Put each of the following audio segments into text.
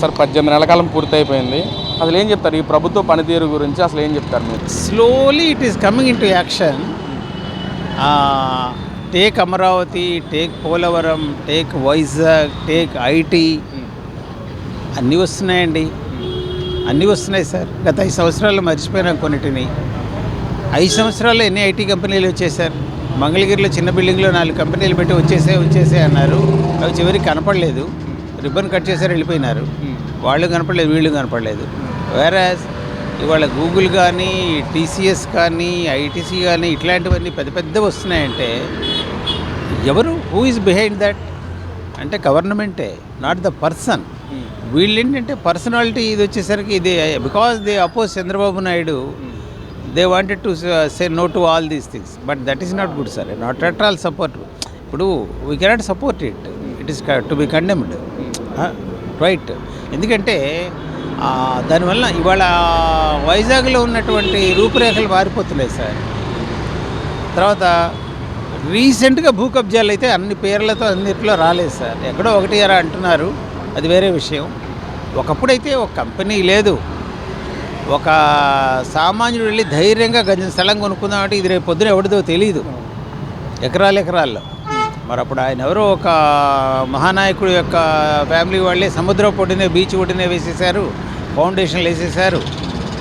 Sir పద్దెనిమిది నెలల కాలం పూర్తయిపోయింది. అసలు ఏం చెప్తారు? ఈ ప్రభుత్వ పనితీరు గురించి అసలు ఏం చెప్తారు మీరు? Slowly it is coming into action take Amaravati take Polavaram take Vizag take IT అన్నీ వస్తున్నాయండి. అన్నీ వస్తున్నాయి సార్. గత ఐదు సంవత్సరాలు మర్చిపోయినాం కొన్నిటిని. ఐదు సంవత్సరాలు ఎన్ని ఐటీ కంపెనీలు వచ్చేసారు మంగళగిరిలో చిన్న బిల్డింగ్లో నాలుగు కంపెనీలు పెట్టి వచ్చేసే వచ్చేసే అన్నారు. అవి చివరికి కనపడలేదు. రిబ్బన్ కట్ చేశారు వెళ్ళిపోయినారు. వాళ్ళు కనపడలేదు వీళ్ళు కనపడలేదు. వేరే ఇవాళ గూగుల్ కానీ టీసీఎస్ కానీ ఐటీసీ కానీ ఇట్లాంటివన్నీ పెద్ద పెద్ద వస్తున్నాయంటే ఎవరు హూ ఇస్ బిహైండ్ దట్ అంటే గవర్నమెంటే నాట్ ద పర్సన్ వీళ్ళు ఏంటంటే పర్సనాలిటీ ఇది వచ్చేసరికి ఇది because they oppose Chandrababu Naidu they wanted to say no to all these things but that is not good sir not at all support ఇప్పుడు we cannot support it it is to be condemned right ఎందుకంటే దానివల్ల ఇవాళ వైజాగ్లో ఉన్నటువంటి రూపురేఖలు మారిపోతున్నాయి sir. తర్వాత రీసెంట్గా భూ కబ్జాలు అయితే అన్ని పేర్లతో అన్నిట్లో రాలేదు సార్. ఎక్కడో ఒకటి అరా అంటున్నారు. అది వేరే విషయం. ఒకప్పుడైతే ఒక కంపెనీ లేదు. ఒక సామాన్యుడు వెళ్ళి ధైర్యంగా గజం స్థలం కొనుక్కుందామంటే ఇది రేపు పొద్దున ఎవరిదో తెలియదు ఎకరాలు ఎకరాల్లో. మరి అప్పుడు ఆయన ఎవరో ఒక మహానాయకుడు యొక్క ఫ్యామిలీ వాళ్ళే సముద్రం పొడినే బీచ్ ఒడినే వేసేసారు ఫౌండేషన్లు వేసేసారు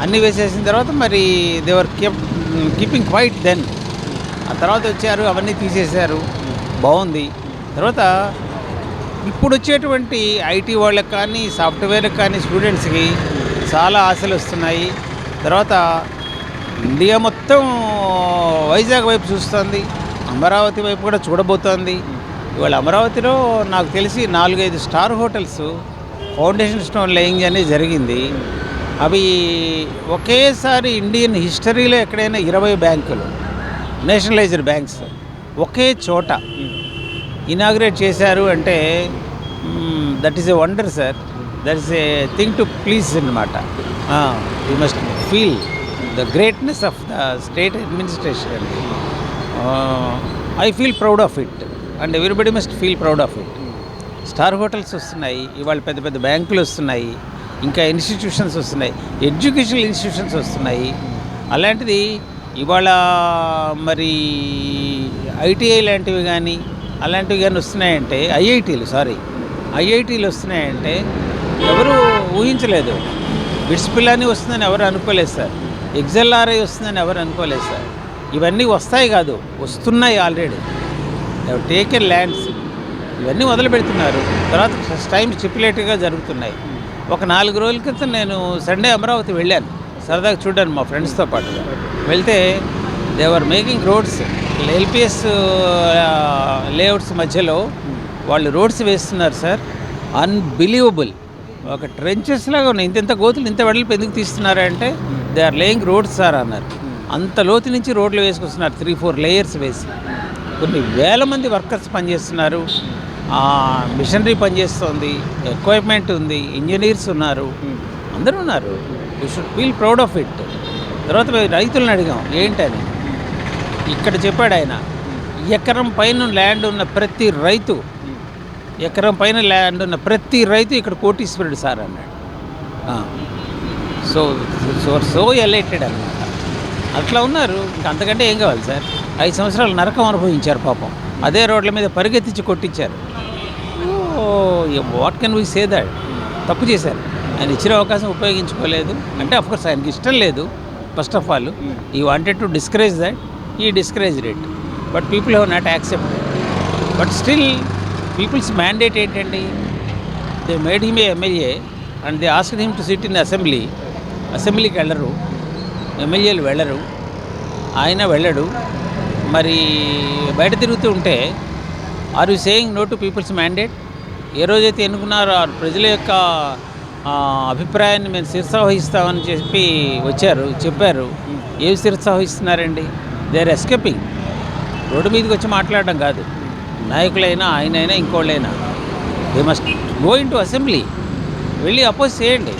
అన్నీ వేసేసిన తర్వాత మరి they were keep keeping quiet then ఆ తర్వాత వచ్చారు అవన్నీ తీసేశారు. బాగుంది. తర్వాత ఇప్పుడు వచ్చేటువంటి ఐటీ వాళ్ళకి కానీ సాఫ్ట్వేర్కి కానీ స్టూడెంట్స్కి చాలా ఆశలు వస్తున్నాయి. తర్వాత ఇండియా మొత్తం వైజాగ్ వైపు చూస్తుంది. అమరావతి వైపు కూడా చూడబోతోంది. ఇవాళ అమరావతిలో నాకు తెలిసి నాలుగైదు star hotels foundation stone laying అనేది జరిగింది. అవి ఒకేసారి ఇండియన్ హిస్టరీలో ఎక్కడైనా ఇరవై బ్యాంకులు నేషనలైజ్డ్ బ్యాంక్స్ ఒకే చోట ఇనాగ్రేట్ చేశారు అంటే that is a wonder sir that is a thing to please అనమాట you must feel the greatness of the state administration I feel proud of it and everybody must feel proud of it star hotels వస్తున్నాయి ఇవాళ పెద్ద పెద్ద బ్యాంకులు వస్తున్నాయి ఇంకా institutions వస్తున్నాయి educational institutions వస్తున్నాయి. అలాంటిది ఇవాళ మరి ఐటీఐ లాంటివి కానీ అలాంటివి కానీ వస్తున్నాయంటే ఐఐటీలు సారీ ఐఐటీలు వస్తున్నాయంటే ఎవరు ఊహించలేదు. బిట్స్ పిల్లని వస్తుందని ఎవరు అనుకోలేదు సార్ ఎగ్జెల్ఆర్ఐ వస్తుందని ఎవరు అనుకోలేదు సార్ ఇవన్నీ వస్తాయి కాదు వస్తున్నాయి ఆల్రెడీ టేకెన్ ల్యాండ్స్ ఇవన్నీ మొదలు పెడుతున్నారు తర్వాత టైం స్టిపులేట్గా జరుగుతున్నాయి. ఒక నాలుగు రోజుల క్రితం నేను సండే అమరావతి వెళ్ళాను. సరదాగా చూడాను మా ఫ్రెండ్స్తో పాటు వెళ్తే they were making roads LPS layouts మధ్యలో వాళ్ళు రోడ్స్ వేస్తున్నారు సార్ అన్బిలీవబుల్ ఒక ట్రెంచెస్ లాగా ఉన్నాయి. ఇంత ఇంత గోతులు ఇంత వెడల్పు ఎందుకు తీస్తున్నారా అంటే they are laying roads sir అన్నారు. అంత లోతు నుంచి రోడ్లు వేసుకొస్తున్నారు త్రీ ఫోర్ లేయర్స్ వేసి. కొన్ని వేల మంది వర్కర్స్ పనిచేస్తున్నారు. మిషనరీ పనిచేస్తుంది ఎక్విప్మెంట్ ఉంది ఇంజనీర్స్ ఉన్నారు. అందరూ ఉన్నారు. You should feel proud of it తర్వాత మేము రైతులను అడిగాం ఏంటని? ఇక్కడ చెప్పాడు ఆయన ఎకరం పైన ల్యాండ్ ఉన్న ప్రతి రైతు ఎకరం పైన ల్యాండ్ ఉన్న ప్రతి రైతు ఇక్కడ కోటీశ్వరుడు సార్ అన్నాడు. సో సో సో ఎలైటెడ్ అనమాట అట్లా ఉన్నారు. ఇంకా అంతకంటే ఏం కావాలి సార్? ఐదు సంవత్సరాలు నరకం అనుభవించారు పాపం. అదే రోడ్ల మీద పరిగెత్తించి కొట్టించారు. What can we say that తప్పు చేశారు. ఆయన ఇచ్చిన అవకాశం ఉపయోగించుకోలేదు. అంటే అఫ్కోర్స్ ఆయనకి ఇష్టం లేదు first of all he wanted to discourage that he discourage it but people have not accept but still peoples mandate ఏంటండి? They made him a MLA and they ask him to sit in assembly అసెంబ్లీకి వెళ్ళరు. ఎమ్మెల్యేలు వెళ్ళరు. ఆయన వెళ్ళడు. మరి బయట తిరుగుతూ ఉంటే are you saying no to peoples mandate ఏ రోజైతే ఎన్నుకున్నారో ఆ ప్రజల యొక్క అభిప్రాయాన్ని మేము శిరసావహిస్తామని చెప్పి వచ్చారు చెప్పారు. ఏవి శిరసావహిస్తున్నారండి? దే ఆర్ ఎస్కేపింగ్ రోడ్డు మీదకి వచ్చి మాట్లాడడం కాదు. నాయకులైనా ఆయనైనా ఇంకోళ్ళైనా. They must go into assembly వెళ్ళి అపోజ్ చేయండి.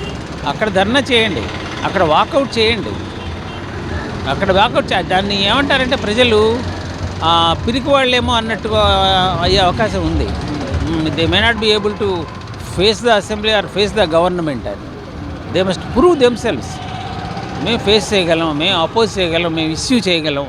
అక్కడ ధర్నా చేయండి. అక్కడ వాకౌట్ చేయండి. అక్కడ వాకౌట్ దాన్ని ఏమంటారంటే ప్రజలు పిరికి వాళ్ళేమో అన్నట్టుగా అయ్యే అవకాశం ఉంది. They may not be able to face the assembly or face the government అని. They must prove themselves మేము ఫేస్ చేయగలం మేము అపోజ్ చేయగలం మేము ఇష్యూ చేయగలం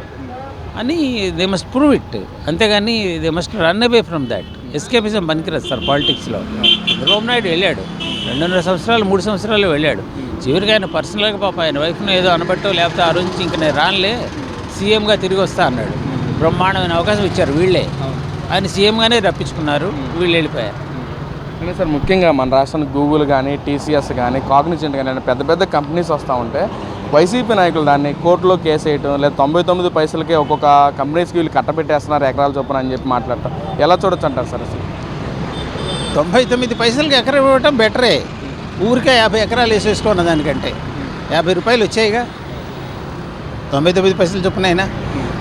అని దే మస్ట్ ప్రూవ్ ఇట్ అంతేగాని they must run away from that escapism పనికిరాదు సార్ పాలిటిక్స్లో చంద్రబాబు నాయుడు వెళ్ళాడు. రెండున్నర సంవత్సరాలు మూడు సంవత్సరాలు వెళ్ళాడు. చివరికి ఆయన పర్సనల్గా పాప ఆయన వైఫ్ను ఏదో అనబట్టో లేకపోతే ఆ రోజు నుంచి ఇంక నేను రానులే సీఎంగా తిరిగి వస్తా అన్నాడు. బ్రహ్మాండమైన అవకాశం ఇచ్చారు వీళ్ళే. ఆయన సీఎంగానే రప్పించుకున్నారు వీళ్ళు వెళ్ళిపోయారు. కానీ సార్ ముఖ్యంగా మన రాష్ట్రానికి గూగుల్ కానీ టీసీఎస్ కానీ కాగ్నిజెంట్ కానీ పెద్ద పెద్ద కంపెనీస్ వస్తూ ఉంటే వైసీపీ నాయకులు దాన్ని కోర్టులో కేసు వేయటం లేదా తొంభై తొమ్మిది పైసలకే ఒక్కొక్క కంపెనీస్కి వీళ్ళు కట్టబెట్టేస్తున్నారు ఎకరాల చొప్పున అని చెప్పి మాట్లాడతాం ఎలా చూడొచ్చు అంటారు సార్ అసలు? తొంభై తొమ్మిది పైసలకి ఎకరం ఇవ్వటం బెటరే. ఊరికే యాభై ఎకరాలు వేసేసుకున్న దానికంటే. యాభై రూపాయలు వచ్చాయిగా. తొంభై తొమ్మిది పైసలు చొప్పునైనా.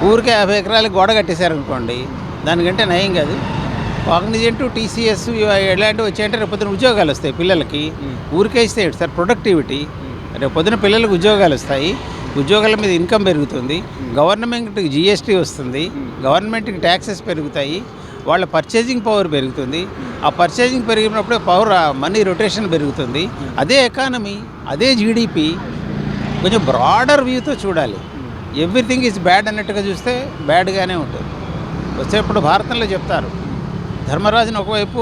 ఊరికే యాభై ఎకరాలకు గోడ కట్టేశారనుకోండి దానికంటే నయం కాదు. కాగ్నిజెంట్ టీసీఎస్ ఇలాంటివి వచ్చాయంటే రేపు పొద్దున ఉద్యోగాలు వస్తాయి పిల్లలకి. ఊరికే ఇస్తే సార్? ప్రొడక్టివిటీ. రేపు పొద్దున పిల్లలకు ఉద్యోగాలు వస్తాయి. ఉద్యోగాల మీద ఇన్కమ్ పెరుగుతుంది. గవర్నమెంట్కి జిఎస్టీ వస్తుంది. గవర్నమెంట్కి ట్యాక్సెస్ పెరుగుతాయి. వాళ్ళ పర్చేసింగ్ పవర్ పెరుగుతుంది. ఆ పర్చేసింగ్ పెరిగినప్పుడే పవర్ మనీ రొటేషన్ పెరుగుతుంది. అదే ఎకానమీ అదే జీడిపి కొంచెం బ్రాడర్ వ్యూతో చూడాలి. ఎవ్రీథింగ్ ఈజ్ బ్యాడ్ అన్నట్టుగా చూస్తే బ్యాడ్గానే ఉంటుంది. వచ్చేప్పుడు భారతంలో చెప్తారు. ధర్మరాజుని ఒకవైపు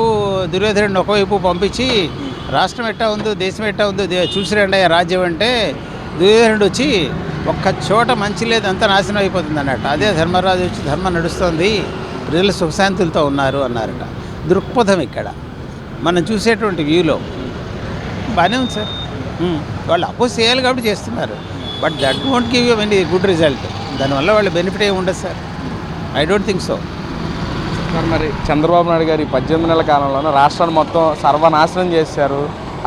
దుర్యోధనుడిని ఒకవైపు పంపించి రాష్ట్రం ఎట్టా ఉందో దేశం ఎట్టా ఉందో చూసి రండి అయ్యా రాజ్యం అంటే దుర్యోధనుడు వచ్చి ఒక్క చోట మంచి లేదు అంతా నాశనం అయిపోతుంది అన్నట్టు. అదే ధర్మరాజు వచ్చి ధర్మం నడుస్తుంది. ప్రజలు సుఖశాంతులతో ఉన్నారు అన్నారట. దృక్పథం ఇక్కడ. మనం చూసేటువంటి వ్యూలో బాగానే ఉంది సార్. వాళ్ళు అపోజ్ చేయాలి కాబట్టి చేస్తున్నారు. But that don't give you very good result. దానివల్ల వాళ్ళ బెనిఫిట్ ఏమి ఉండదు sir. I don't think so. Sir మరి చంద్రబాబు నాయుడు గారు ఈ పద్దెనిమిది నెలల కాలంలోనే రాష్ట్రాన్ని మొత్తం సర్వనాశనం చేశారు.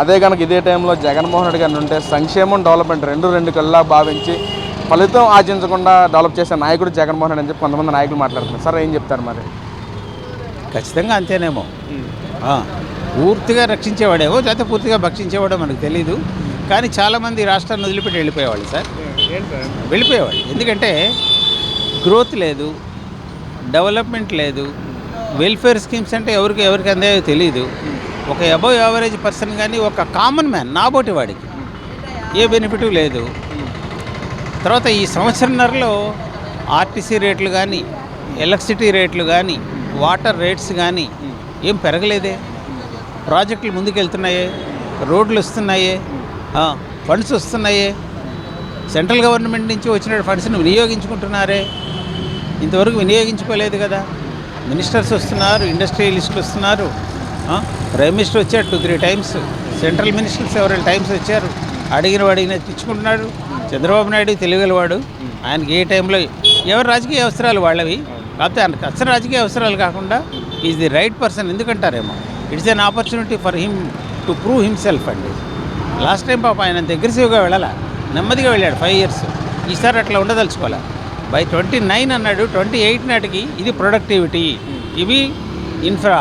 అదే కనుక ఇదే టైంలో జగన్మోహన్ రెడ్డి గారిని ఉంటే సంక్షేమం డెవలప్మెంట్ రెండు రెండు కల్లా భావించి ఫలితం ఆర్జించకుండా డెవలప్ చేసే నాయకుడు జగన్మోహన్ రెడ్డి అని చెప్పి కొంతమంది నాయకులు మాట్లాడుతున్నారు. సార్ ఏం చెప్తారు మరి? ఖచ్చితంగా అంతేనేమో. ఆ, పూర్తిగా రక్షించేవాడేమో లేకపోతే పూర్తిగా భక్షించేవాడో మనకు తెలీదు. కానీ చాలామంది రాష్ట్రాన్ని వదిలిపెట్టి వెళ్ళిపోయేవాళ్ళు సార్. వెళ్ళిపోయేవాళ్ళు. ఎందుకంటే గ్రోత్ లేదు డెవలప్మెంట్ లేదు వెల్ఫేర్ స్కీమ్స్ అంటే ఎవరికి ఎవరికి అందాయో తెలియదు ఒక అబవ్ యావరేజ్ పర్సన్ కానీ ఒక కామన్ మ్యాన్ నాబోటి వాడికి ఏ బెనిఫిట్ లేదు. తర్వాత ఈ సంవత్సరంన్నరలో ఆర్టీసీ రేట్లు కానీ ఎలక్ట్రిసిటీ రేట్లు కానీ వాటర్ రేట్స్ కానీ ఏం పెరగలేదే. ప్రాజెక్టులు ముందుకెళ్తున్నాయే రోడ్లు వస్తున్నాయే ఫండ్స్ వస్తున్నాయే. సెంట్రల్ గవర్నమెంట్ నుంచి వచ్చిన ఫండ్స్ని వినియోగించుకుంటున్నారే. ఇంతవరకు వినియోగించుకోలేదు కదా. మినిస్టర్స్ వస్తున్నారు ఇండస్ట్రియలిస్టులు వస్తున్నారు. ప్రైమ్ మినిస్టర్ వచ్చారు two three times. Central ministers ఎవరైనా టైమ్స్ వచ్చారు అడిగిన వాడిగిన తెచ్చుకుంటున్నాడు. చంద్రబాబు నాయుడు తెలియగలవాడు ఆయనకి ఏ టైంలో ఎవరి రాజకీయ అవసరాలు వాళ్ళవి. కాకపోతే ఆయనకు అసలు రాజకీయ అవసరాలు కాకుండా is the right person ఎందుకంటారేమో. It's an opportunity for him to prove himself అండి. లాస్ట్ టైం పాప ఆయన అగ్రెసివ్గా వెళ్ళాల? నెమ్మదిగా వెళ్ళాడు ఫైవ్ ఇయర్స్. ఈసారి అట్లా ఉండదలుచుకోవాలి? బై ట్వంటీ నైన్ అన్నాడు. ట్వంటీ ఎయిట్ నాటికి ఇది ప్రొడక్టివిటీ. ఇవి ఇన్ఫ్రా.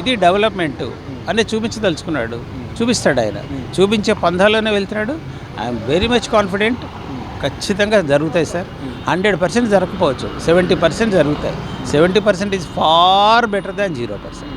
ఇది డెవలప్మెంట్. అనేది చూపించదలుచుకున్నాడు. చూపిస్తాడు ఆయన. చూపించే పంధాలోనే వెళ్తున్నాడు. ఐఎమ్ వెరీ మచ్ కాన్ఫిడెంట్ ఖచ్చితంగా జరుగుతాయి సార్. హండ్రెడ్ పర్సెంట్ జరగకపోవచ్చు. సెవెంటీ పర్సెంట్ జరుగుతాయి. Seventy percent is far better than zero percent